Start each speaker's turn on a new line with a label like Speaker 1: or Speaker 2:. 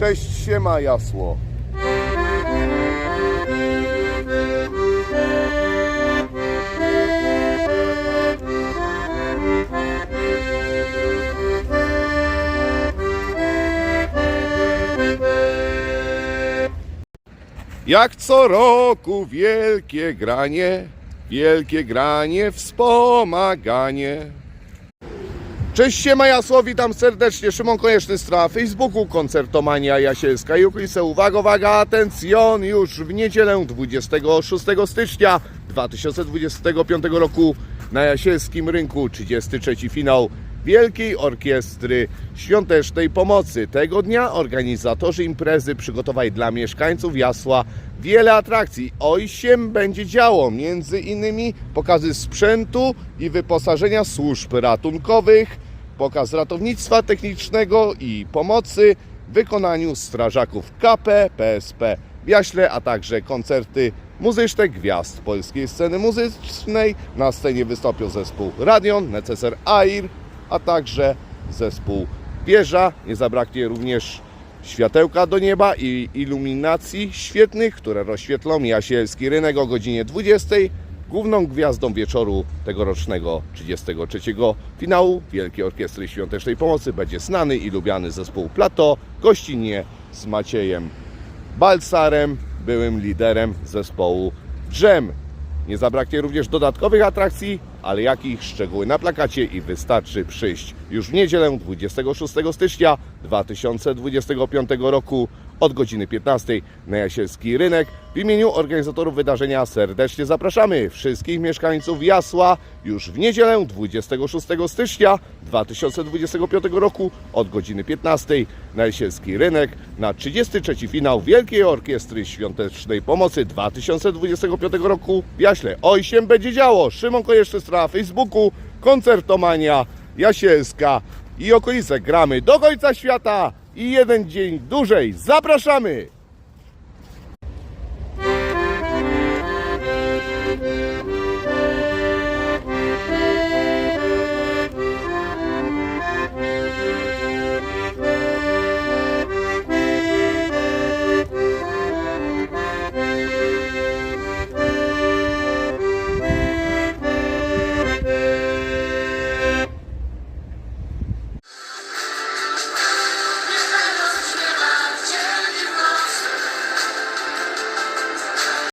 Speaker 1: Cześć, siema jasło. Jak co roku wielkie granie, wielkie granie, wspomaganie. Cześć, siema Jasło, witam serdecznie. Szymon Konieczny z Facebooku, koncertomania Jasielska i okolice. Uwaga, uwaga, atencjon, już w niedzielę 26 stycznia 2025 roku na Jasielskim Rynku 33 finał Wielkiej Orkiestry Świątecznej Pomocy. Tego dnia organizatorzy imprezy przygotowali dla mieszkańców Jasła wiele atrakcji. Oj się będzie działo, między innymi pokazy sprzętu i wyposażenia służb ratunkowych, pokaz ratownictwa technicznego i pomocy w wykonaniu strażaków KP, PSP w Jaśle, a także koncerty muzyczne gwiazd polskiej sceny muzycznej. Na scenie wystąpią zespół Radion, Neceser Air, a także zespół Wieża. Nie zabraknie również światełka do nieba i iluminacji świetnych, które rozświetlą Jasielski Rynek o godzinie 20. Główną gwiazdą wieczoru tegorocznego 33 finału Wielkiej Orkiestry Świątecznej Pomocy będzie znany i lubiany zespół Plato, gościnnie z Maciejem Balsarem, byłym liderem zespołu Dżem. Nie zabraknie również dodatkowych atrakcji, ale jakich szczegóły na plakacie i wystarczy przyjść? Już w niedzielę 26 stycznia 2025 roku od godziny 15 na Jasielski Rynek. W imieniu organizatorów wydarzenia serdecznie zapraszamy wszystkich mieszkańców Jasła już w niedzielę 26 stycznia 2025 roku od godziny 15 na Jasielski Rynek na 33 finał Wielkiej Orkiestry Świątecznej Pomocy 2025 roku w Jaśle. Oj się będzie działo! Szymon Konieczny na Facebooku, koncertomania Jasielska i okolice gramy do końca świata i jeden dzień dłużej. Zapraszamy!